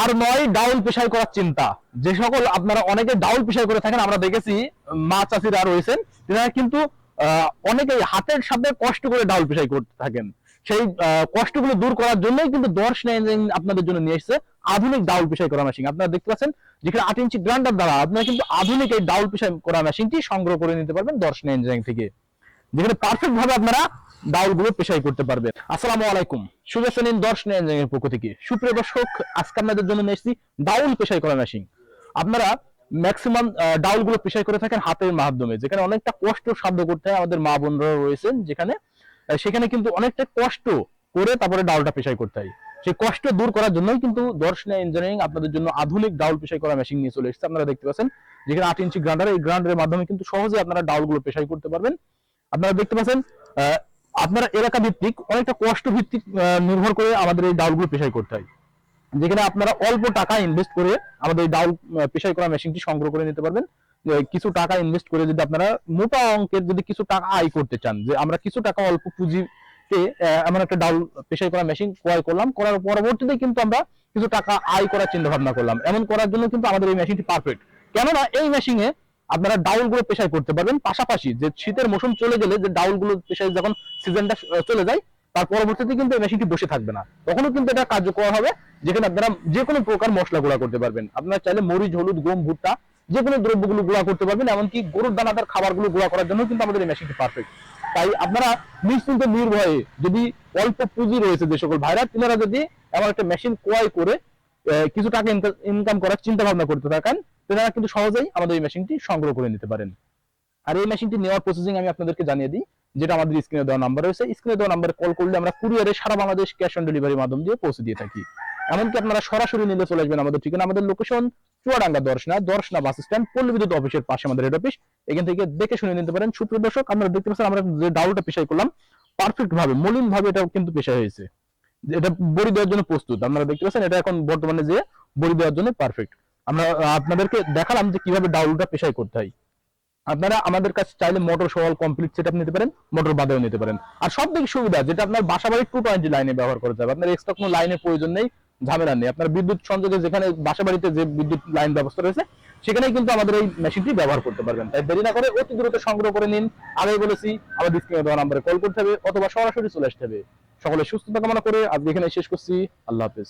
আর নয় ডাউল পেশাই করার চিন্তা। যে সকল আপনারা অনেকে ডাউল পেশাই করে থাকেন আমরা দেখেছি মা চাষিরা রয়েছেন তারা কিন্তু আহ, অনেকেই হাতের সাথে কষ্ট করে ডাউল পেশাই করতে থাকেন। সেই কষ্টগুলো দূর করার জন্যই কিন্তু ইঞ্জিন আপনাদের জন্য নিয়ে এসেছে আধুনিক ডাউল পেশাই করা মেশিন আপনারা দেখতে পাচ্ছেন যেখানে আট ইঞ্চি গ্রাইন্ডার দ্বারা আপনারা কিন্তু আধুনিক এই ডাউল পেশাই করা মেশিনটি সংগ্রহ করে নিতে পারবেন দর্শন ইঞ্জিনিয়ারিং থেকে। যেখানে পারফেক্ট ভাবে আপনারা ডাউলগুলো পেশাই করতে পারবেন। আসসালামু আলাইকুম। শুভেচ্ছা নিন দর্শন ইঞ্জিনিয়ারিং পক্ষ থেকে। সুপ্রিয় দর্শক, আজকে আপনাদের জন্য নিয়ে এসেছি ডাউল পেশাই করা মেশিন আপনারা ম্যাক্সিমাম ডাউলগুলো পেশাই করে থাকেন হাতের মাধ্যমে, যেখানে অনেকটা কষ্ট সাধ্য করতে হয় আমাদের মা বোনরা রয়েছেন, যেখানে সেখানে কিন্তু অনেকটা কষ্ট করে তারপরে ডাউলটা পেশাই করতে হয়। সেই কষ্ট দূর করার জন্যই কিন্তু দর্শনা ইঞ্জিনিয়ারিং আপনাদের জন্য আধুনিক ডাউল পেশাই করা মেশিন নিয়ে চলে এসেছে। আপনারা দেখতে পাচ্ছেন, যেখানে আট ইঞ্চি গ্রাইন্ডার এই গ্রাইন্ডারের মাধ্যমে কিন্তু সহজে আপনারা ডাউলগুলো পেশাই করতে পারবেন। আপনারা দেখতে পাচ্ছেন আপনারা এলাকা ভিত্তিক অনেকটা কষ্ট ভিত্তিক নির্ভর করে আমাদের এই ডাউলগুলো পেশাই করতে হয়। যেখানে আপনারা অল্প টাকা ইনভেস্ট করে আমাদের এই ডাউল পেশাই করা মেশিনটি সংগ্রহ করে নিতে পারবেন। কিছু টাকা ইনভেস্ট করে যদি আপনারা মোটা অঙ্কের যদি কিছু টাকা আয় করতে চান, যে আমরা কিছু টাকা অল্প পুঁজিতে এমন একটা ডাউল, পেশাই করা মেশিন ক্রয় করলাম, করার পরবর্তীতে কিন্তু আমরা কিছু টাকা আয় করার চিন্তা ভাবনা করলাম। এমন করার জন্য কিন্তু আমাদের এই মেশিনটি পারফেক্ট কেননা এই মেশিনে আপনারা ডাউলগুলো পেশাই করতে পারবেন। পাশাপাশি যে শীতের মৌসুম চলে গেলে যে ডাউলগুলো পেশাই যখন সিজনটা চলে যায়, তার পরবর্তীতে কিন্তু এই মেশিনটি বসে থাকবে না। তখনও কিন্তু এটা কার্যকর হবে, যেখানে আপনারা যে কোনো প্রকার মশলা গুঁড়া করতে পারবেন। আপনারা চাইলে মরিচ, হলুদ, গম, ভুট্টা যে কোনো দ্রব্যগুলো গুঁড়া করতে পারবেন, এমনকি গরুর দানাদার খাবারগুলো গুঁড়া করার জন্য কিন্তু আমাদের এই মেশিনটি পারফেক্ট তাই আপনারা নিশ্চিন্ত নির্ভয়ে যদি অল্প পুঁজি রয়েছে যে সকল ভাইরা, তিনারা যদি এমন একটা মেশিন ক্রয় করে কিছু টাকা ইনকাম করার চিন্তা ভাবনা করতে থাকেন তেনারা কিন্তু সহজেই আমাদের এই মেশিনটি সংগ্রহ করে নিতে পারেন। আর এই মেশিনটি নেওয়ার প্রসেসিং আমি আপনাদেরকে জানিয়ে দিই, যেটা আমাদের স্ক্রিনে দেওয়া নাম্বার রয়েছে। স্ক্রিনে দেওয়া নাম্বারে কল করলে আমরা কুরিয়ারে সারা বাংলাদেশ ক্যাশ অন ডেলিভারির মাধ্যম দিয়ে পৌঁছে দিয়ে থাকি। এমনকি আপনারা সরাসরি নিলে চলে আসবেন আমাদের ঠিকানা, আমাদের location Chuadanga Darshana Darshana bus stand Palli Bidyut অফিসের পাশে আমাদের হেড অফিস এখান থেকে দেখে শুনে নিতে পারেন। সুপ্রিয় দর্শক, আপনারা দেখতে পাচ্ছেন আমরা যে ডাউলটা পেশাই করলাম পারফেক্ট ভাবে মলিন ভাবে এটা কিন্তু পেশা হয়েছে। এটা বড়ি দেওয়ার জন্য প্রস্তুত। আপনারা দেখতে পাচ্ছেন, এটা এখন বর্তমানে যে বড়ি দেওয়ার জন্য পারফেক্ট আমরা আপনাদেরকে দেখালাম যে কীভাবে ডাউলটা পেশাই করতে হয়। আপনারা আমাদের কাছে চাইলে মোটর সহ কমপ্লিট সেটআপ নিতে পারেন, মোটর বাদেও নিতে পারেন। আর সব থেকে সুবিধা, যেটা আপনার বাসা বাড়ির টু টোয়েন্টি লাইনে ব্যবহার করা যাবে। আপনার এক্সট্রা কোনো লাইনের প্রয়োজন নেই, ঝামেলা নেই। আপনার বিদ্যুৎ সংযোগে যেখানে বাসা বাড়িতে যে বিদ্যুৎ লাইন ব্যবস্থা রয়েছে, সেখানেই কিন্তু আমাদের এই মেশিনটি ব্যবহার করতে পারবেন। তাই দেরি না করে অতি দ্রুত সংগ্রহ করে নিন। আগে বলেছি আমাদের স্ক্রিনে দেওয়া নাম্বারে কল করতে হবে, অথবা সরাসরি চলে আসতে হবে। সকলে সুস্থতা কামনা করে আজকে এখানে শেষ করছি। আল্লাহ হাফেজ।